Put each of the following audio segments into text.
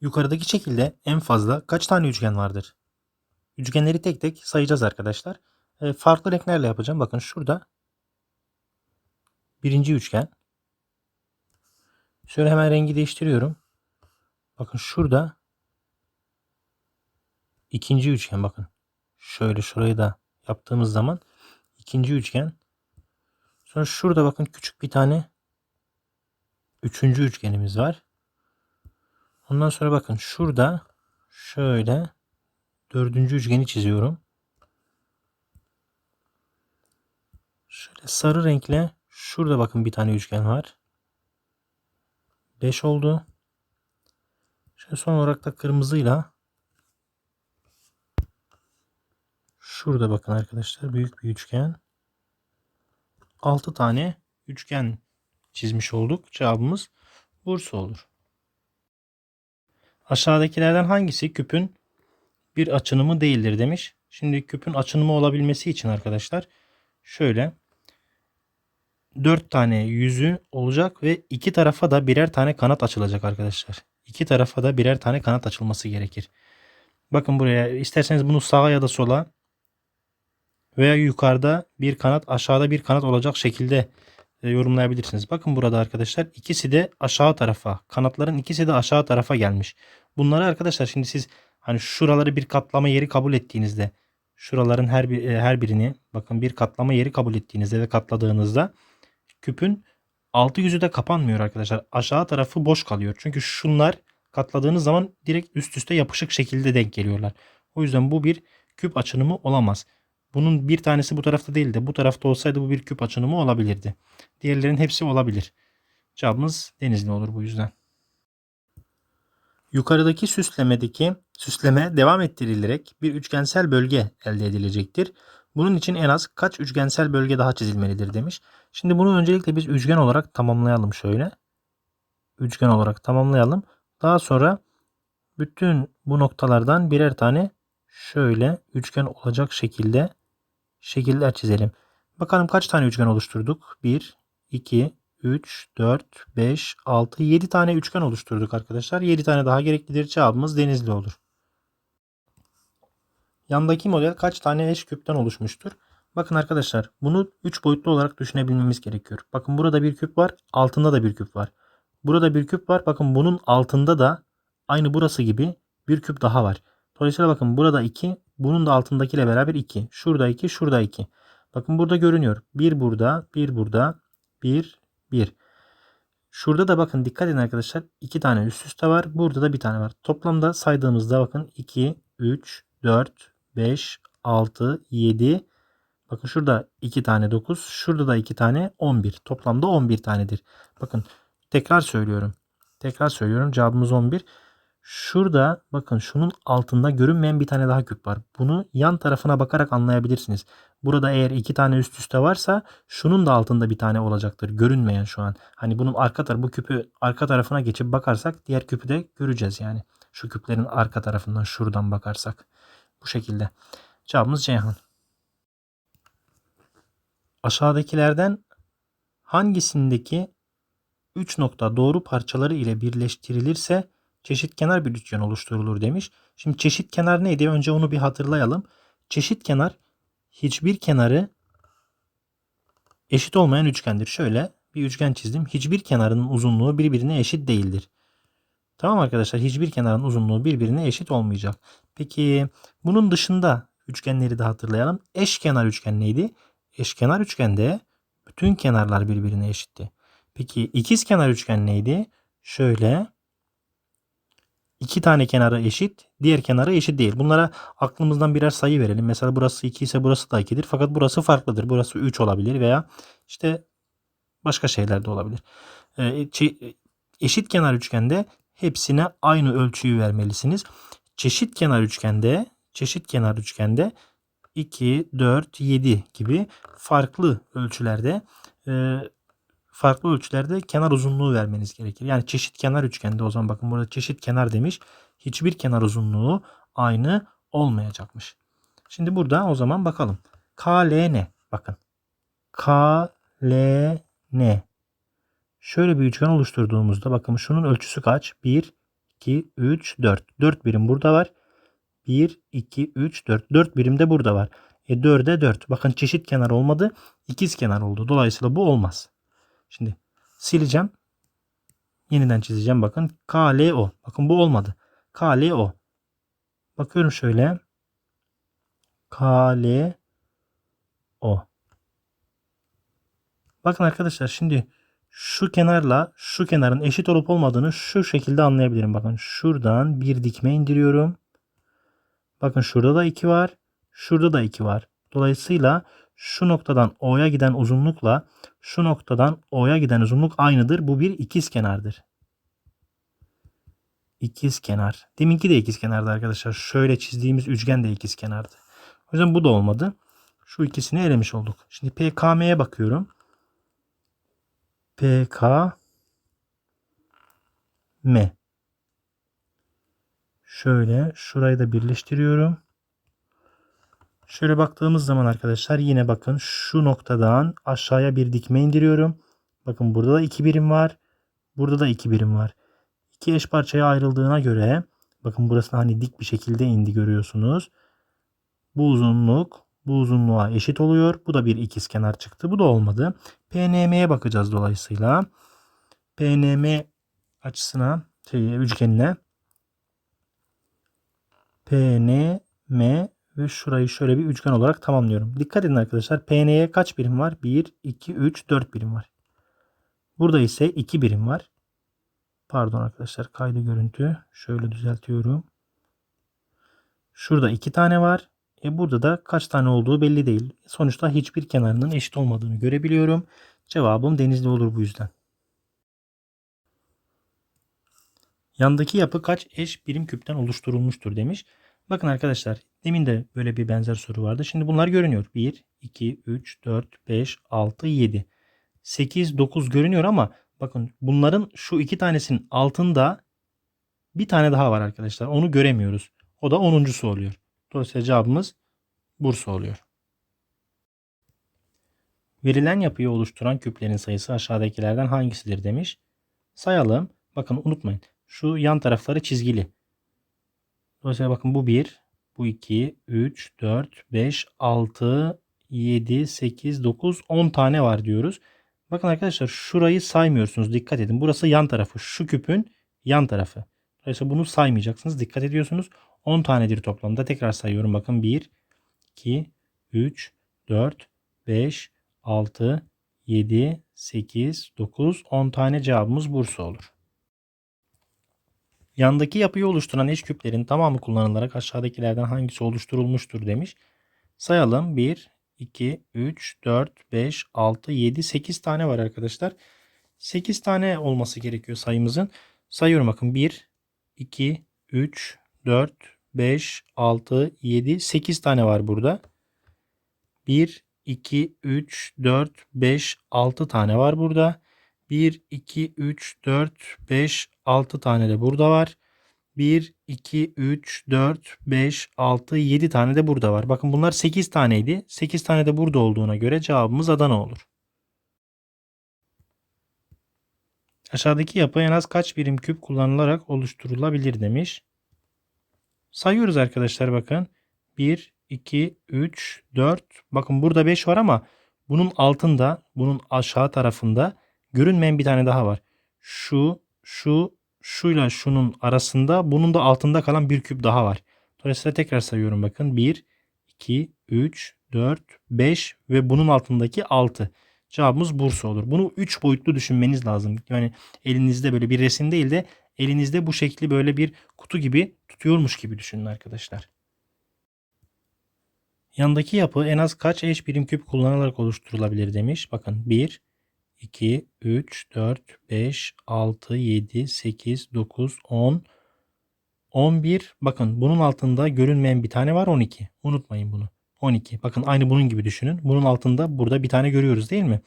Yukarıdaki şekilde en fazla kaç tane üçgen vardır? Üçgenleri tek tek sayacağız arkadaşlar. E, farklı renklerle yapacağım. Bakın şurada birinci üçgen. Şöyle hemen rengi değiştiriyorum. Bakın şurada ikinci üçgen bakın. Şöyle şurayı da yaptığımız zaman ikinci üçgen. Sonra şurada bakın küçük bir tane üçüncü üçgenimiz var. Ondan sonra bakın şurada şöyle dördüncü üçgeni çiziyorum. Şöyle sarı renkle şurada bakın bir tane üçgen var. 5 oldu. Şöyle son olarak da kırmızıyla şurada bakın arkadaşlar büyük bir üçgen. 6 tane üçgen çizmiş olduk. Cevabımız Bursa olur. Aşağıdakilerden hangisi küpün bir açınımı değildir demiş. Şimdi küpün açınımı olabilmesi için arkadaşlar şöyle 4 tane yüzü olacak ve iki tarafa da birer tane kanat açılacak arkadaşlar. İki tarafa da birer tane kanat açılması gerekir. Bakın buraya isterseniz bunu sağa ya da sola veya yukarıda bir kanat aşağıda bir kanat olacak şekilde yorumlayabilirsiniz. Bakın burada arkadaşlar ikisi de aşağı tarafa kanatların ikisi de aşağı tarafa gelmiş. Bunları arkadaşlar şimdi siz hani şuraları bir katlama yeri kabul ettiğinizde şuraların her bir e, her birini bakın bir katlama yeri kabul ettiğinizde ve katladığınızda küpün altı yüzü de kapanmıyor arkadaşlar. Aşağı tarafı boş kalıyor. Çünkü şunlar katladığınız zaman direkt üst üste yapışık şekilde denk geliyorlar. O yüzden bu bir küp açınımı olamaz. Bunun bir tanesi bu tarafta değil de bu tarafta olsaydı bu bir küp açınımı olabilirdi. Diğerlerin hepsi olabilir. Cevabımız denizli olur bu yüzden. Yukarıdaki süslemedeki süsleme devam ettirilerek bir üçgensel bölge elde edilecektir. Bunun için en az kaç üçgensel bölge daha çizilmelidir demiş. Şimdi bunu öncelikle biz üçgen olarak tamamlayalım şöyle. Üçgen olarak tamamlayalım. Daha sonra bütün bu noktalardan birer tane şöyle üçgen olacak şekilde şekiller çizelim. Bakalım kaç tane üçgen oluşturduk? 1, 2, 3, 4, 5, 6, 7 tane üçgen oluşturduk arkadaşlar. 7 tane daha gereklidir. Cevabımız denizli olur. Yandaki model kaç tane eş küpten oluşmuştur? Bakın arkadaşlar bunu 3 boyutlu olarak düşünebilmemiz gerekiyor. Bakın burada bir küp var. Altında da bir küp var. Burada bir küp var. Bakın bunun altında da aynı burası gibi bir küp daha var. Dolayısıyla bakın burada 2. Bunun da altındakiyle beraber 2. Şurada 2. Şurada 2. Bakın burada görünüyor. 1 burada. 1 burada. 1. 1. Şurada da bakın dikkat edin arkadaşlar. 2 tane üst üste var. Burada da bir tane var. Toplamda saydığımızda bakın 2, 3, 4, 5, 6, 7. Bakın şurada 2 tane 9. Şurada da 2 tane 11. Toplamda 11 tanedir. Bakın tekrar söylüyorum. Tekrar söylüyorum. Cevabımız 11. Şurada bakın şunun altında görünmeyen bir tane daha küp var. Bunu yan tarafına bakarak anlayabilirsiniz. Burada eğer iki tane üst üste varsa şunun da altında bir tane olacaktır. Görünmeyen şu an. Hani bunun arka tarafı bu küpü arka tarafına geçip bakarsak diğer küpü de göreceğiz yani. Şu küplerin arka tarafından şuradan bakarsak. Bu şekilde. Cevabımız Ceyhan. Aşağıdakilerden hangisindeki 3 nokta doğru parçaları ile birleştirilirse çeşit kenar bir üçgen oluşturulur demiş. Şimdi çeşit kenar neydi? Önce onu bir hatırlayalım. Çeşit kenar hiçbir kenarı eşit olmayan üçgendir. Şöyle bir üçgen çizdim. Hiçbir kenarının uzunluğu birbirine eşit değildir. Tamam arkadaşlar hiçbir kenarın uzunluğu birbirine eşit olmayacak. Peki bunun dışında üçgenleri de hatırlayalım. Eşkenar üçgen neydi? Eşkenar üçgende bütün kenarlar birbirine eşitti. Peki ikizkenar üçgen neydi? Şöyle iki tane kenarı eşit, diğer kenarı eşit değil. Bunlara aklımızdan birer sayı verelim. Mesela burası 2 ise burası da 2'dir. Fakat burası farklıdır. Burası 3 olabilir veya işte başka şeyler de olabilir. Ee, eşit kenar üçgende hepsine aynı ölçüyü vermelisiniz. Çeşit kenar üçgende, çeşit kenar üçgende 2, 4, 7 gibi farklı ölçülerde e, farklı ölçülerde kenar uzunluğu vermeniz gerekir. Yani çeşit kenar üçgende o zaman bakın burada çeşit kenar demiş. Hiçbir kenar uzunluğu aynı olmayacakmış. Şimdi burada o zaman bakalım. KLN bakın. KLN Şöyle bir üçgen oluşturduğumuzda bakın şunun ölçüsü kaç? 1, 2, 3, 4. 4 birim burada var. 1, 2, 3, 4. 4 birim de burada var. E 4'e 4. Bakın çeşit kenar olmadı. ikiz kenar oldu. Dolayısıyla bu olmaz. Şimdi sileceğim. Yeniden çizeceğim. Bakın KLO. Bakın bu olmadı. KLO. Bakıyorum şöyle. KLO. Bakın arkadaşlar şimdi şu kenarla şu kenarın eşit olup olmadığını şu şekilde anlayabilirim. Bakın şuradan bir dikme indiriyorum. Bakın şurada da 2 var. Şurada da 2 var. Dolayısıyla şu noktadan O'ya giden uzunlukla şu noktadan O'ya giden uzunluk aynıdır. Bu bir ikiz kenardır. İkiz kenar. Deminki de ikiz kenardı arkadaşlar. Şöyle çizdiğimiz üçgen de ikiz kenardı. O yüzden bu da olmadı. Şu ikisini elemiş olduk. Şimdi PKM'ye bakıyorum. PK M. Şöyle şurayı da birleştiriyorum. Şöyle baktığımız zaman arkadaşlar yine bakın şu noktadan aşağıya bir dikme indiriyorum. Bakın burada da iki birim var. Burada da iki birim var. İki eş parçaya ayrıldığına göre bakın burası hani dik bir şekilde indi görüyorsunuz. Bu uzunluk bu uzunluğa eşit oluyor. Bu da bir ikiz kenar çıktı. Bu da olmadı. PNM'ye bakacağız dolayısıyla. PNM açısına şey, üçgenine PNM ve şurayı şöyle bir üçgen olarak tamamlıyorum. Dikkat edin arkadaşlar. PN'ye kaç birim var? 1, 2, 3, 4 birim var. Burada ise 2 birim var. Pardon arkadaşlar kaydı görüntü. Şöyle düzeltiyorum. Şurada 2 tane var. E burada da kaç tane olduğu belli değil. Sonuçta hiçbir kenarının eşit olmadığını görebiliyorum. Cevabım denizli olur bu yüzden. Yandaki yapı kaç eş birim küpten oluşturulmuştur demiş. Bakın arkadaşlar demin de böyle bir benzer soru vardı. Şimdi bunlar görünüyor. 1, 2, 3, 4, 5, 6, 7. 8, 9 görünüyor ama bakın bunların şu iki tanesinin altında bir tane daha var arkadaşlar. Onu göremiyoruz. O da 10.sü oluyor. Dolayısıyla cevabımız Bursa oluyor. Verilen yapıyı oluşturan küplerin sayısı aşağıdakilerden hangisidir demiş. Sayalım. Bakın unutmayın. Şu yan tarafları çizgili. Dolayısıyla bakın bu 1, bu 2, 3, 4, 5, 6, 7, 8, 9, 10 tane var diyoruz. Bakın arkadaşlar şurayı saymıyorsunuz. Dikkat edin. Burası yan tarafı. Şu küpün yan tarafı. Dolayısıyla bunu saymayacaksınız. Dikkat ediyorsunuz. 10 tanedir toplamda. Tekrar sayıyorum. Bakın 1, 2, 3, 4, 5, 6, 7, 8, 9, 10 tane cevabımız Bursa olur. Yandaki yapıyı oluşturan eş küplerin tamamı kullanılarak aşağıdakilerden hangisi oluşturulmuştur demiş. Sayalım. 1, 2, 3, 4, 5, 6, 7, 8 tane var arkadaşlar. 8 tane olması gerekiyor sayımızın. Sayıyorum bakın. 1, 2, 3, 4, 5, 6, 7, 8 tane var burada. 1, 2, 3, 4, 5, 6 tane var burada. 1, 2, 3, 4, 5, 6 tane de burada var. 1, 2, 3, 4, 5, 6, 7 tane de burada var. Bakın bunlar 8 taneydi. 8 tane de burada olduğuna göre cevabımız Adana olur. Aşağıdaki yapı en az kaç birim küp kullanılarak oluşturulabilir demiş. Sayıyoruz arkadaşlar bakın. 1, 2, 3, 4. Bakın burada 5 var ama bunun altında, bunun aşağı tarafında görünmeyen bir tane daha var. Şu, şu, şuyla şunun arasında bunun da altında kalan bir küp daha var. Dolayısıyla tekrar sayıyorum bakın. 1, 2, 3, 4, 5 ve bunun altındaki 6. Cevabımız Bursa olur. Bunu 3 boyutlu düşünmeniz lazım. Yani elinizde böyle bir resim değil de elinizde bu şekli böyle bir kutu gibi tutuyormuş gibi düşünün arkadaşlar. Yandaki yapı en az kaç eş birim küp kullanılarak oluşturulabilir demiş. Bakın 1, 2, 3, 4, 5, 6, 7, 8, 9, 10, 11. Bakın bunun altında görünmeyen bir tane var 12. Unutmayın bunu. 12. Bakın aynı bunun gibi düşünün. Bunun altında burada bir tane görüyoruz değil mi?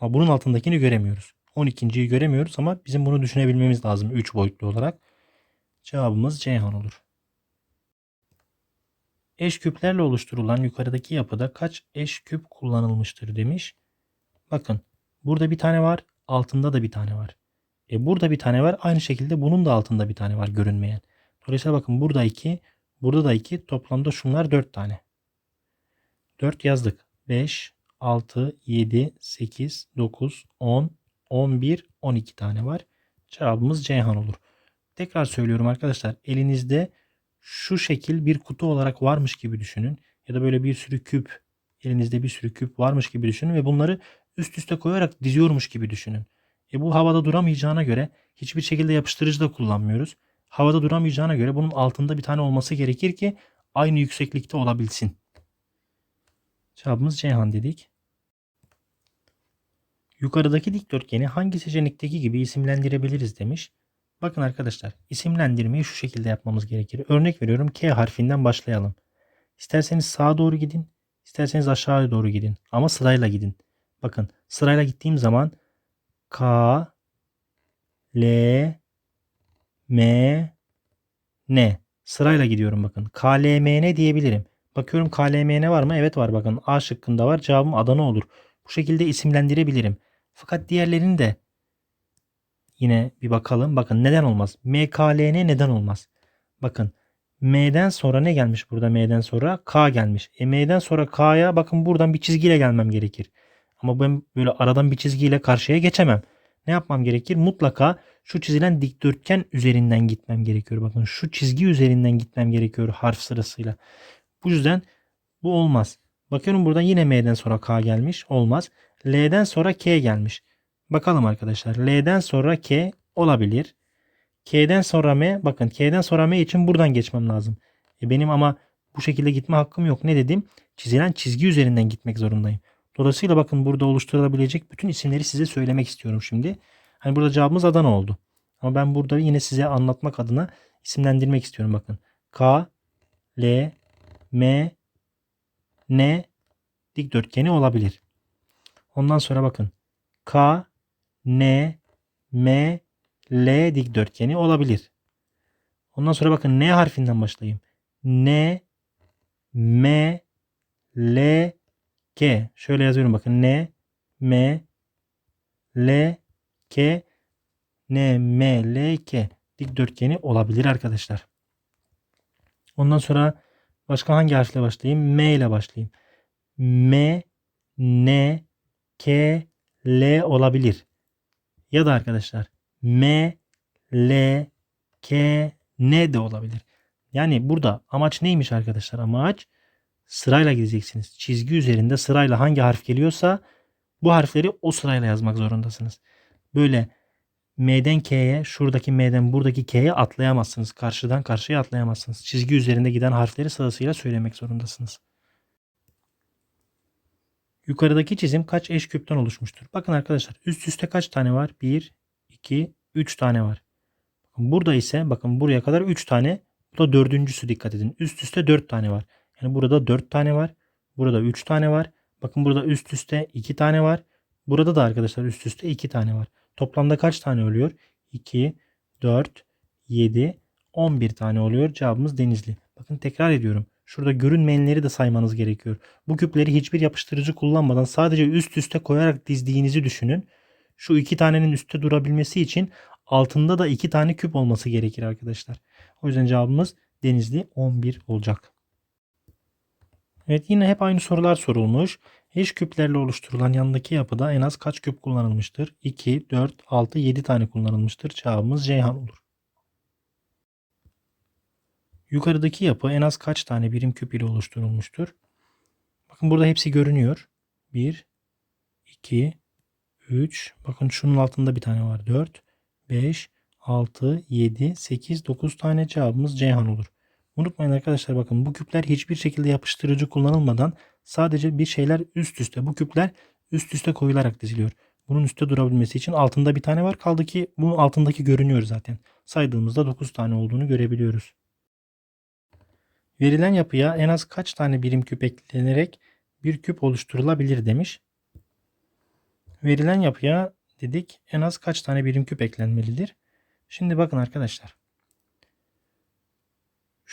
Ama bunun altındakini göremiyoruz. 12.yi göremiyoruz ama bizim bunu düşünebilmemiz lazım 3 boyutlu olarak. Cevabımız Ceyhan olur. Eş küplerle oluşturulan yukarıdaki yapıda kaç eş küp kullanılmıştır demiş. Bakın burada bir tane var altında da bir tane var. E burada bir tane var. Aynı şekilde bunun da altında bir tane var görünmeyen. Dolayısıyla bakın burada 2, burada da 2. Toplamda şunlar 4 tane. 4 yazdık. 5, 6, 7, 8, 9, 10, 11, 12 tane var. Cevabımız Ceyhan olur. Tekrar söylüyorum arkadaşlar. Elinizde şu şekil bir kutu olarak varmış gibi düşünün. Ya da böyle bir sürü küp, elinizde bir sürü küp varmış gibi düşünün ve bunları üst üste koyarak diziyormuş gibi düşünün. E bu havada duramayacağına göre hiçbir şekilde yapıştırıcı da kullanmıyoruz. Havada duramayacağına göre bunun altında bir tane olması gerekir ki aynı yükseklikte olabilsin. Cevabımız Ceyhan dedik. Yukarıdaki dikdörtgeni hangi seçenekteki gibi isimlendirebiliriz demiş. Bakın arkadaşlar isimlendirmeyi şu şekilde yapmamız gerekir. Örnek veriyorum K harfinden başlayalım. İsterseniz sağa doğru gidin, isterseniz aşağıya doğru gidin. Ama sırayla gidin. Bakın sırayla gittiğim zaman K, L, M, N. Sırayla gidiyorum bakın. K, L, M, N diyebilirim. Bakıyorum K, L, M, N var mı? Evet var bakın. A şıkkında var. Cevabım Adana olur. Bu şekilde isimlendirebilirim. Fakat diğerlerini de yine bir bakalım. Bakın neden olmaz? M, K, L, N neden olmaz? Bakın M'den sonra ne gelmiş burada M'den sonra? K gelmiş. E M'den sonra K'ya bakın buradan bir çizgiyle gelmem gerekir. Ama ben böyle aradan bir çizgiyle karşıya geçemem. Ne yapmam gerekir? Mutlaka şu çizilen dikdörtgen üzerinden gitmem gerekiyor. Bakın şu çizgi üzerinden gitmem gerekiyor harf sırasıyla. Bu yüzden bu olmaz. Bakıyorum burada yine M'den sonra K gelmiş. Olmaz. L'den sonra K gelmiş. Bakalım arkadaşlar. L'den sonra K olabilir. K'den sonra M. Bakın K'den sonra M için buradan geçmem lazım. E benim ama bu şekilde gitme hakkım yok. Ne dedim? Çizilen çizgi üzerinden gitmek zorundayım. Dolayısıyla bakın burada oluşturulabilecek bütün isimleri size söylemek istiyorum şimdi. Hani burada cevabımız Adana oldu. Ama ben burada yine size anlatmak adına isimlendirmek istiyorum bakın. K, L, M, N dikdörtgeni olabilir. Ondan sonra bakın. K, N, M, L dikdörtgeni olabilir. Ondan sonra bakın N harfinden başlayayım. N, M, L, K. Şöyle yazıyorum bakın. N, M, L, K, N, M, L, K dikdörtgeni olabilir arkadaşlar. Ondan sonra başka hangi harfle başlayayım? M ile başlayayım. M, N, K, L olabilir. Ya da arkadaşlar M, L, K, N de olabilir. Yani burada amaç neymiş arkadaşlar? Amaç sırayla gideceksiniz. Çizgi üzerinde sırayla hangi harf geliyorsa bu harfleri o sırayla yazmak zorundasınız. Böyle M'den K'ye, şuradaki M'den buradaki K'ye atlayamazsınız. Karşıdan karşıya atlayamazsınız. Çizgi üzerinde giden harfleri sırasıyla söylemek zorundasınız. Yukarıdaki çizim kaç eş küpten oluşmuştur? Bakın arkadaşlar üst üste kaç tane var? 1, 2, 3 tane var. Burada ise bakın buraya kadar 3 tane. Bu da dördüncüsü dikkat edin. Üst üste 4 tane var. Yani burada 4 tane var. Burada 3 tane var. Bakın burada üst üste 2 tane var. Burada da arkadaşlar üst üste 2 tane var. Toplamda kaç tane oluyor? 2, 4, 7, 11 tane oluyor. Cevabımız Denizli. Bakın tekrar ediyorum. Şurada görünmeyenleri de saymanız gerekiyor. Bu küpleri hiçbir yapıştırıcı kullanmadan sadece üst üste koyarak dizdiğinizi düşünün. Şu iki tanenin üstte durabilmesi için altında da iki tane küp olması gerekir arkadaşlar. O yüzden cevabımız Denizli 11 olacak. Evet yine hep aynı sorular sorulmuş. Eş küplerle oluşturulan yandaki yapıda en az kaç küp kullanılmıştır? 2, 4, 6, 7 tane kullanılmıştır. Cevabımız Ceyhan olur. Yukarıdaki yapı en az kaç tane birim küp ile oluşturulmuştur? Bakın burada hepsi görünüyor. 1, 2, 3. Bakın şunun altında bir tane var. 4, 5, 6, 7, 8, 9 tane cevabımız Ceyhan olur. Unutmayın arkadaşlar bakın bu küpler hiçbir şekilde yapıştırıcı kullanılmadan sadece bir şeyler üst üste. Bu küpler üst üste koyularak diziliyor. Bunun üstte durabilmesi için altında bir tane var. Kaldı ki bunun altındaki görünüyor zaten. Saydığımızda 9 tane olduğunu görebiliyoruz. Verilen yapıya en az kaç tane birim küp eklenerek bir küp oluşturulabilir demiş. Verilen yapıya dedik en az kaç tane birim küp eklenmelidir. Şimdi bakın arkadaşlar.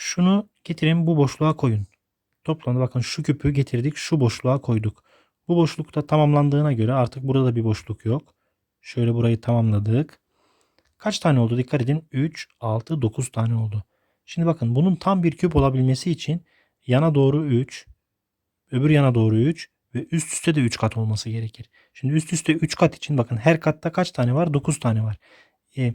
Şunu getirin bu boşluğa koyun. Toplamda bakın şu küpü getirdik şu boşluğa koyduk. Bu boşlukta tamamlandığına göre artık burada da bir boşluk yok. Şöyle burayı tamamladık. Kaç tane oldu? Dikkat edin. 3, 6, 9 tane oldu. Şimdi bakın bunun tam bir küp olabilmesi için yana doğru 3, öbür yana doğru 3 ve üst üste de 3 kat olması gerekir. Şimdi üst üste 3 kat için bakın her katta kaç tane var? 9 tane var. E,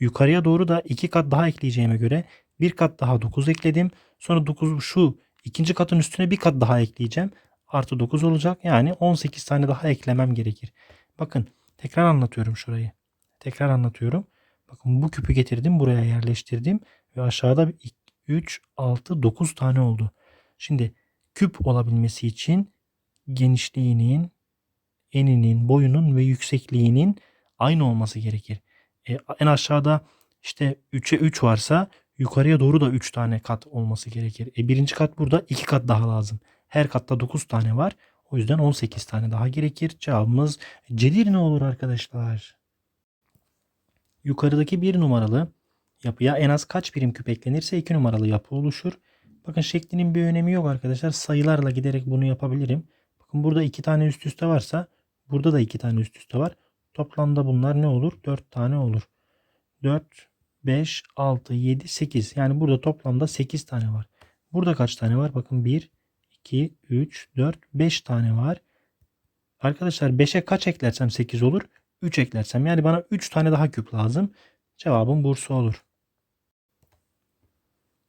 yukarıya doğru da 2 kat daha ekleyeceğime göre bir kat daha 9 ekledim. Sonra 9 şu ikinci katın üstüne bir kat daha ekleyeceğim. Artı 9 olacak. Yani 18 tane daha eklemem gerekir. Bakın tekrar anlatıyorum şurayı. Tekrar anlatıyorum. Bakın bu küpü getirdim buraya yerleştirdim. Ve aşağıda 3, 6, 9 tane oldu. Şimdi küp olabilmesi için genişliğinin, eninin, boyunun ve yüksekliğinin aynı olması gerekir. E, en aşağıda işte 3'e 3 varsa yukarıya doğru da 3 tane kat olması gerekir. E, birinci kat burada 2 kat daha lazım. Her katta 9 tane var. O yüzden 18 tane daha gerekir. Cevabımız Cedir ne olur arkadaşlar? Yukarıdaki bir numaralı yapıya en az kaç birim küp eklenirse 2 numaralı yapı oluşur. Bakın şeklinin bir önemi yok arkadaşlar. Sayılarla giderek bunu yapabilirim. Bakın burada 2 tane üst üste varsa burada da 2 tane üst üste var. Toplamda bunlar ne olur? 4 tane olur. 4, 5, 6, 7, 8. Yani burada toplamda 8 tane var. Burada kaç tane var? Bakın 1, 2, 3, 4, 5 tane var. Arkadaşlar 5'e kaç eklersem 8 olur? 3 eklersem. Yani bana 3 tane daha küp lazım. Cevabım Bursa olur.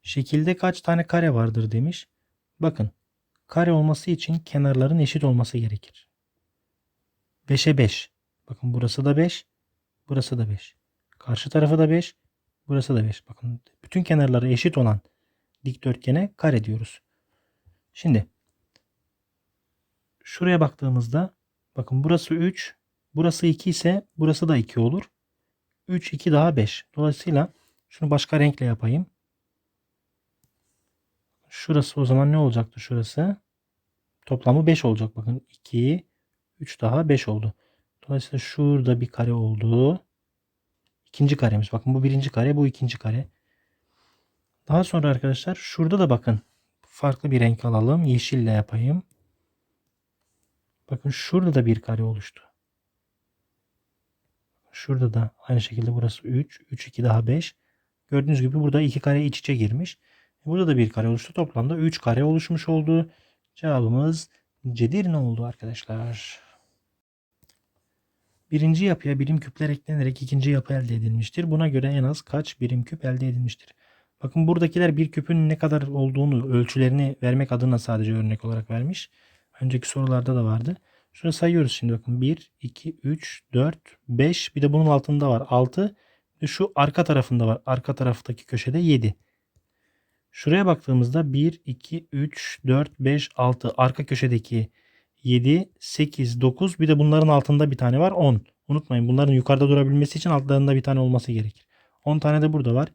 Şekilde kaç tane kare vardır demiş. Bakın kare olması için kenarların eşit olması gerekir. 5'e 5. Bakın burası da 5. Burası da 5. Karşı tarafı da 5. Burası da 5. Bakın bütün kenarları eşit olan dikdörtgene kare diyoruz. Şimdi şuraya baktığımızda bakın burası 3. Burası 2 ise burası da 2 olur. 3, 2 daha 5. Dolayısıyla şunu başka renkle yapayım. Şurası o zaman ne olacaktı şurası? Toplamı 5 olacak. Bakın 2, 3 daha 5 oldu. Dolayısıyla şurada bir kare oldu. İkinci karemiz. Bakın bu birinci kare, bu ikinci kare. Daha sonra arkadaşlar şurada da bakın farklı bir renk alalım. Yeşille yapayım. Bakın şurada da bir kare oluştu. Şurada da aynı şekilde burası 3. 3, 2 daha 5. Gördüğünüz gibi burada iki kare iç içe girmiş. Burada da bir kare oluştu. Toplamda 3 kare oluşmuş oldu. Cevabımız Cedirne oldu arkadaşlar. Birinci yapıya birim küpler eklenerek ikinci yapı elde edilmiştir. Buna göre en az kaç birim küp elde edilmiştir? Bakın buradakiler bir küpün ne kadar olduğunu ölçülerini vermek adına sadece örnek olarak vermiş. Önceki sorularda da vardı. Şurada sayıyoruz şimdi bakın 1, 2, 3, 4, 5 bir de bunun altında var 6. Şu arka tarafında var. Arka taraftaki köşede 7. Şuraya baktığımızda 1, 2, 3, 4, 5, 6 arka köşedeki 7, 8, 9 bir de bunların altında bir tane var 10. Unutmayın bunların yukarıda durabilmesi için altlarında bir tane olması gerekir. 10 tane de burada var.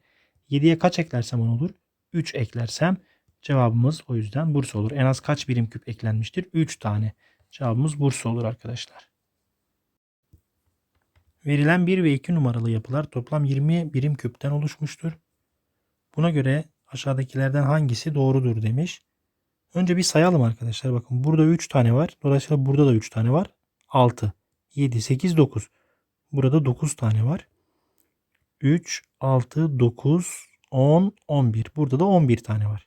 7'ye kaç eklersem 10 olur? 3 eklersem cevabımız o yüzden Bursa olur. En az kaç birim küp eklenmiştir? 3 tane. Cevabımız Bursa olur arkadaşlar. Verilen 1 ve 2 numaralı yapılar toplam 20 birim küpten oluşmuştur. Buna göre aşağıdakilerden hangisi doğrudur demiş. Önce bir sayalım arkadaşlar. Bakın burada 3 tane var. Dolayısıyla burada da 3 tane var. 6, 7, 8, 9. Burada 9 tane var. 3, 6, 9, 10, 11. Burada da 11 tane var.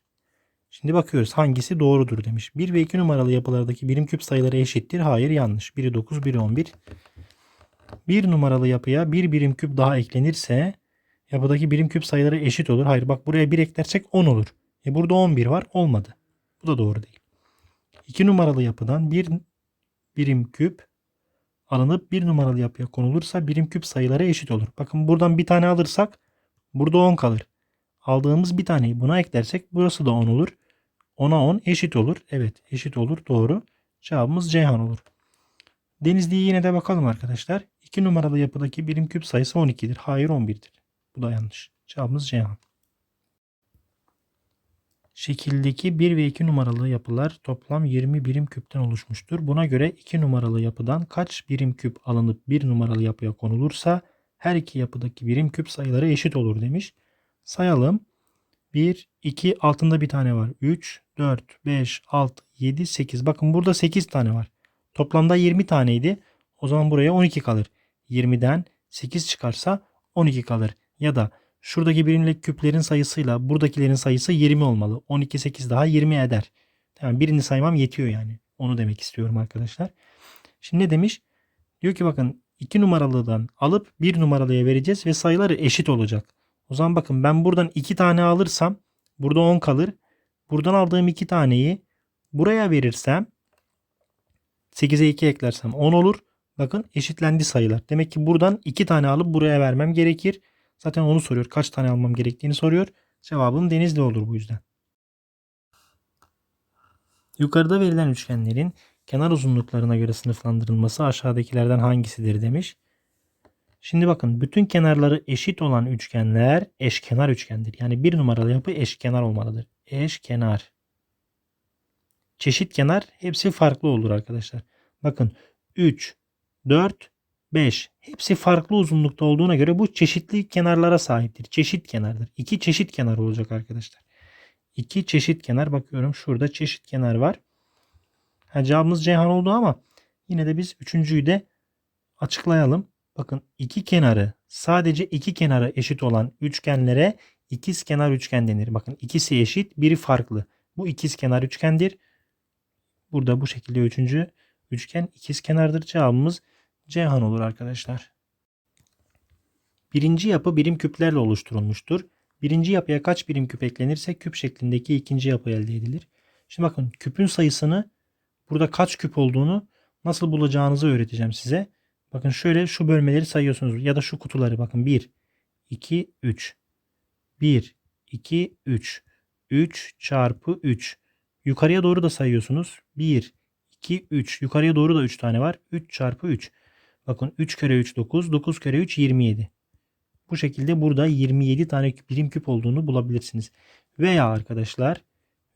Şimdi bakıyoruz hangisi doğrudur demiş. 1 ve 2 numaralı yapılardaki birim küp sayıları eşittir. Hayır yanlış. Biri 9, biri 11. 1 numaralı yapıya bir birim küp daha eklenirse yapıdaki birim küp sayıları eşit olur. Hayır bak buraya 1 eklersek 10 olur. E burada 11 var olmadı. Bu da doğru değil. 2 numaralı yapıdan bir birim küp alınıp bir numaralı yapıya konulursa birim küp sayıları eşit olur. Bakın buradan bir tane alırsak burada 10 kalır. Aldığımız bir taneyi buna eklersek burası da 10 olur. 10'a 10 eşit olur. Evet eşit olur. Doğru. Cevabımız Ceyhan olur. Denizli'yi yine de bakalım arkadaşlar. 2 numaralı yapıdaki birim küp sayısı 12'dir. Hayır 11'dir. Bu da yanlış. Cevabımız Ceyhan. Şekildeki 1 ve 2 numaralı yapılar toplam 20 birim küpten oluşmuştur. Buna göre 2 numaralı yapıdan kaç birim küp alınıp 1 numaralı yapıya konulursa her iki yapıdaki birim küp sayıları eşit olur demiş. Sayalım. 1, 2 altında bir tane var. 3, 4, 5, 6, 7, 8. Bakın burada 8 tane var. Toplamda 20 taneydi. O zaman buraya 12 kalır. 20'den 8 çıkarsa 12 kalır. Ya da şuradaki birimlik küplerin sayısıyla buradakilerin sayısı 20 olmalı. 12 8 daha 20 eder. Tamam birini saymam yetiyor yani. Onu demek istiyorum arkadaşlar. Şimdi ne demiş? Diyor ki bakın 2 numaralıdan alıp 1 numaralıya vereceğiz ve sayıları eşit olacak. O zaman bakın ben buradan 2 tane alırsam burada 10 kalır. Buradan aldığım 2 taneyi buraya verirsem 8'e 2 eklersem 10 olur. Bakın eşitlendi sayılar. Demek ki buradan 2 tane alıp buraya vermem gerekir. Zaten onu soruyor. Kaç tane almam gerektiğini soruyor. Cevabım denizli olur bu yüzden. Yukarıda verilen üçgenlerin kenar uzunluklarına göre sınıflandırılması aşağıdakilerden hangisidir demiş. Şimdi bakın bütün kenarları eşit olan üçgenler eşkenar üçgendir. Yani bir numaralı yapı eşkenar olmalıdır. Eşkenar. Çeşit kenar hepsi farklı olur arkadaşlar. Bakın 3, 4, 5 hepsi farklı uzunlukta olduğuna göre bu çeşitli kenarlara sahiptir. Çeşit kenardır. İki çeşit kenar olacak arkadaşlar. İki çeşit kenar bakıyorum şurada çeşit kenar var. Ha, cevabımız Ceyhan oldu ama yine de biz üçüncüyü de açıklayalım. Bakın iki kenarı sadece iki kenarı eşit olan üçgenlere ikiz kenar üçgen denir. Bakın ikisi eşit biri farklı. Bu ikiz kenar üçgendir. Burada bu şekilde üçüncü üçgen ikiz kenardır. Cevabımız Ceyhan olur arkadaşlar. Birinci yapı birim küplerle oluşturulmuştur. Birinci yapıya kaç birim küp eklenirse küp şeklindeki ikinci yapı elde edilir. Şimdi bakın küpün sayısını burada kaç küp olduğunu nasıl bulacağınızı öğreteceğim size. Bakın şöyle şu bölmeleri sayıyorsunuz ya da şu kutuları bakın 1, 2, 3. 1, 2, 3. 3 çarpı 3. Yukarıya doğru da sayıyorsunuz. 1, 2, 3. Yukarıya doğru da 3 tane var. 3 çarpı 3. Bakın 3 kere 3 9. 9 kere 3 27. Bu şekilde burada 27 tane birim küp olduğunu bulabilirsiniz. Veya arkadaşlar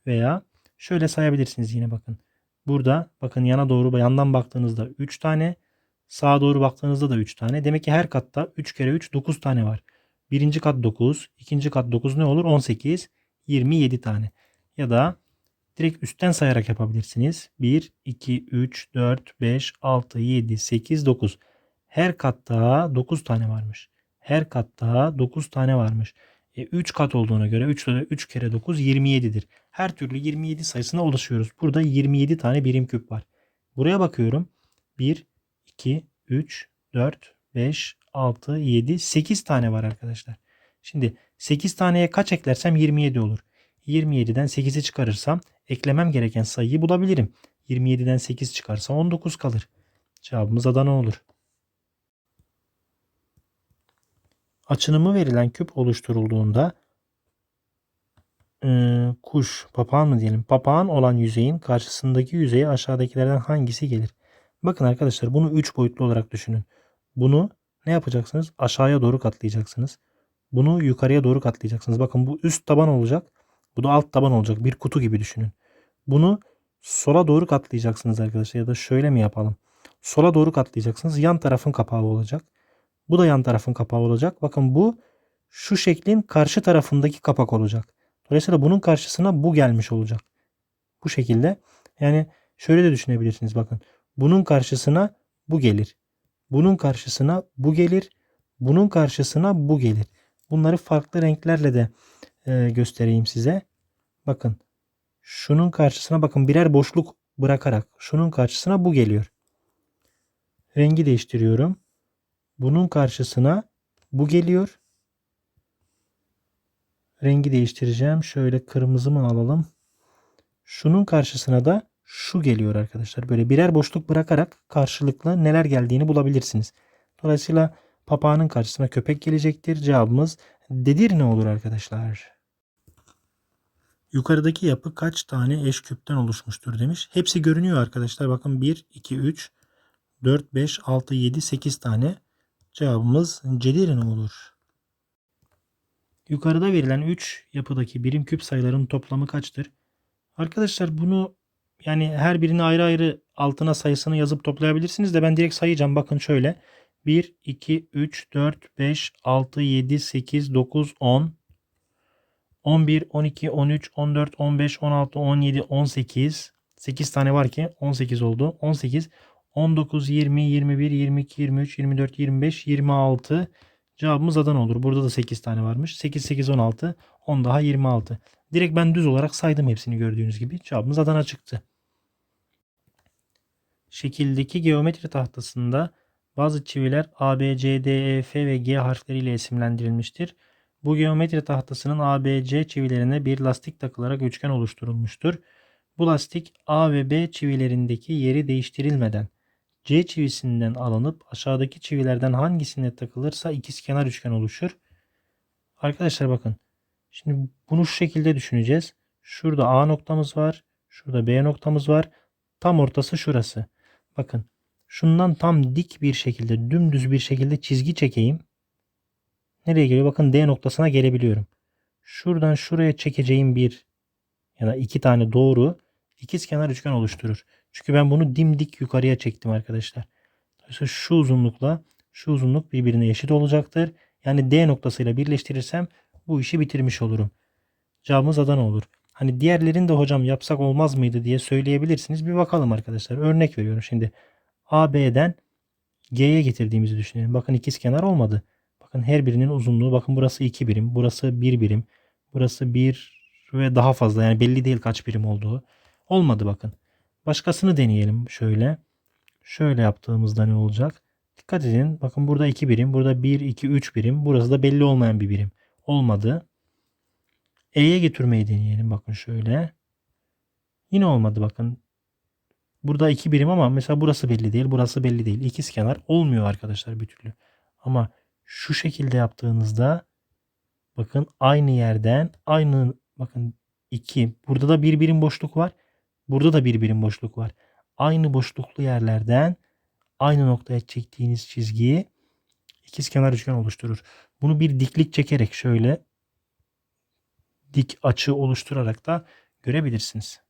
veya şöyle sayabilirsiniz yine bakın. Burada bakın yana doğru yandan baktığınızda 3 tane. Sağa doğru baktığınızda da 3 tane. Demek ki her katta 3 kere 3 9 tane var. Birinci kat 9. ikinci kat 9 ne olur? 18. 27 tane. Ya da direkt üstten sayarak yapabilirsiniz. 1, 2, 3, 4, 5, 6, 7, 8, 9. Her katta 9 tane varmış. Her katta 9 tane varmış. E, 3 kat olduğuna göre 3, 3 kere 9 27'dir. Her türlü 27 sayısına ulaşıyoruz. Burada 27 tane birim küp var. Buraya bakıyorum. 1, 2, 3, 4, 5, 6, 7, 8 tane var arkadaşlar. Şimdi 8 taneye kaç eklersem 27 olur. 27'den 8'i çıkarırsam eklemem gereken sayıyı bulabilirim. 27'den 8 çıkarsa 19 kalır. Cevabımız Adana olur. Açınımı verilen küp oluşturulduğunda e, kuş, papağan mı diyelim? Papağan olan yüzeyin karşısındaki yüzeye aşağıdakilerden hangisi gelir? Bakın arkadaşlar bunu 3 boyutlu olarak düşünün. Bunu ne yapacaksınız? Aşağıya doğru katlayacaksınız. Bunu yukarıya doğru katlayacaksınız. Bakın bu üst taban olacak. Bu da alt taban olacak. Bir kutu gibi düşünün. Bunu sola doğru katlayacaksınız arkadaşlar. Ya da şöyle mi yapalım? Sola doğru katlayacaksınız. Yan tarafın kapağı olacak. Bu da yan tarafın kapağı olacak. Bakın bu şu şeklin karşı tarafındaki kapak olacak. Dolayısıyla bunun karşısına bu gelmiş olacak. Bu şekilde. Yani şöyle de düşünebilirsiniz bakın. Bunun karşısına bu gelir. Bunun karşısına bu gelir. Bunun karşısına bu gelir. Bunları farklı renklerle de e, göstereyim size. Bakın. Şunun karşısına bakın birer boşluk bırakarak şunun karşısına bu geliyor. Rengi değiştiriyorum. Bunun karşısına bu geliyor. Rengi değiştireceğim. Şöyle kırmızı mı alalım? Şunun karşısına da şu geliyor arkadaşlar. Böyle birer boşluk bırakarak karşılıklı neler geldiğini bulabilirsiniz. Dolayısıyla papağanın karşısına köpek gelecektir. Cevabımız dedir ne olur arkadaşlar. Yukarıdaki yapı kaç tane eş küpten oluşmuştur demiş. Hepsi görünüyor arkadaşlar. Bakın 1, 2, 3, 4, 5, 6, 7, 8 tane. Cevabımız Cedir'in olur. Yukarıda verilen 3 yapıdaki birim küp sayıların toplamı kaçtır? Arkadaşlar bunu yani her birini ayrı ayrı altına sayısını yazıp toplayabilirsiniz de ben direkt sayacağım. Bakın şöyle. 1, 2, 3, 4, 5, 6, 7, 8, 9, 10, 11, 12, 13, 14, 15, 16, 17, 18. 8 tane var ki 18 oldu. 18, 19, 20, 21, 22, 23, 24, 25, 26. Cevabımız Adana olur. Burada da 8 tane varmış. 8, 8, 16. 10 daha 26. Direkt ben düz olarak saydım hepsini gördüğünüz gibi. Cevabımız Adana çıktı. Şekildeki geometri tahtasında bazı çiviler A, B, C, D, E, F ve G harfleriyle isimlendirilmiştir. Bu geometri tahtasının A, B, C çivilerine bir lastik takılarak üçgen oluşturulmuştur. Bu lastik A ve B çivilerindeki yeri değiştirilmeden C çivisinden alınıp aşağıdaki çivilerden hangisine takılırsa ikizkenar üçgen oluşur. Arkadaşlar bakın. Şimdi bunu şu şekilde düşüneceğiz. Şurada A noktamız var. Şurada B noktamız var. Tam ortası şurası. Bakın. Şundan tam dik bir şekilde, dümdüz bir şekilde çizgi çekeyim. Nereye geliyor? Bakın D noktasına gelebiliyorum. Şuradan şuraya çekeceğim bir ya da iki tane doğru ikizkenar üçgen oluşturur. Çünkü ben bunu dimdik yukarıya çektim arkadaşlar. Dolayısıyla şu uzunlukla şu uzunluk birbirine eşit olacaktır. Yani D noktasıyla birleştirirsem bu işi bitirmiş olurum. Cevabımız Adana olur. Hani diğerlerini de hocam yapsak olmaz mıydı diye söyleyebilirsiniz. Bir bakalım arkadaşlar. Örnek veriyorum şimdi. AB'den G'ye getirdiğimizi düşünelim. Bakın ikizkenar olmadı. Bakın her birinin uzunluğu bakın burası 2 birim, burası 1 birim, burası 1 ve daha fazla yani belli değil kaç birim olduğu. Olmadı bakın. Başkasını deneyelim şöyle. Şöyle yaptığımızda ne olacak? Dikkat edin. Bakın burada 2 birim, burada 1, 2, 3 birim. Burası da belli olmayan bir birim. Olmadı. E'ye getirmeyi deneyelim. Bakın şöyle. Yine olmadı bakın. Burada 2 birim ama mesela burası belli değil, burası belli değil. İkizkenar olmuyor arkadaşlar bir türlü. Ama şu şekilde yaptığınızda bakın aynı yerden aynı bakın 2 burada da bir birim boşluk var. Burada da bir birim boşluk var. Aynı boşluklu yerlerden aynı noktaya çektiğiniz çizgiyi ikizkenar üçgen oluşturur. Bunu bir diklik çekerek şöyle dik açı oluşturarak da görebilirsiniz.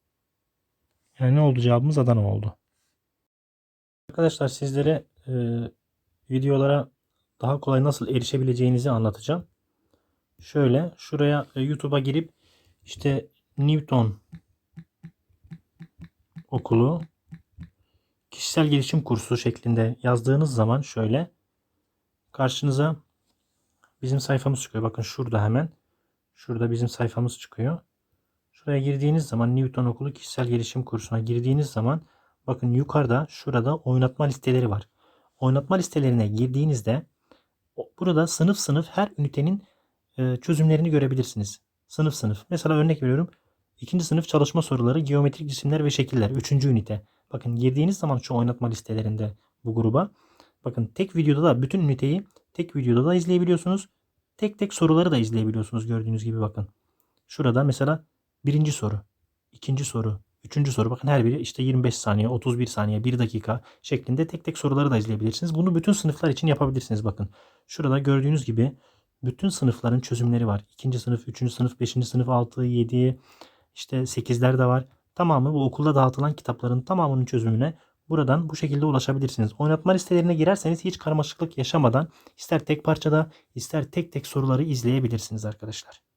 Yani ne oldu cevabımız Adana oldu. Arkadaşlar sizlere e, videolara daha kolay nasıl erişebileceğinizi anlatacağım. Şöyle şuraya e, YouTube'a girip işte Newton okulu kişisel gelişim kursu şeklinde yazdığınız zaman şöyle karşınıza bizim sayfamız çıkıyor. Bakın şurada hemen. Şurada bizim sayfamız çıkıyor. Şuraya girdiğiniz zaman Newton okulu kişisel gelişim kursuna girdiğiniz zaman bakın yukarıda şurada oynatma listeleri var. Oynatma listelerine girdiğinizde burada sınıf sınıf her ünitenin e, çözümlerini görebilirsiniz. Sınıf sınıf. Mesela örnek veriyorum. İkinci sınıf çalışma soruları, geometrik cisimler ve şekiller. Üçüncü ünite. Bakın girdiğiniz zaman şu oynatma listelerinde bu gruba. Bakın tek videoda da bütün üniteyi tek videoda da izleyebiliyorsunuz. Tek tek soruları da izleyebiliyorsunuz gördüğünüz gibi bakın. Şurada mesela birinci soru, ikinci soru, üçüncü soru. Bakın her biri işte 25 saniye, 31 saniye, 1 dakika şeklinde tek tek soruları da izleyebilirsiniz. Bunu bütün sınıflar için yapabilirsiniz bakın. Şurada gördüğünüz gibi bütün sınıfların çözümleri var. İkinci sınıf, üçüncü sınıf, beşinci sınıf, altı, yedi, işte sekizler de var. Tamamı bu okulda dağıtılan kitapların tamamının çözümüne buradan bu şekilde ulaşabilirsiniz. Oynatma listelerine girerseniz hiç karmaşıklık yaşamadan ister tek parçada ister tek tek soruları izleyebilirsiniz arkadaşlar.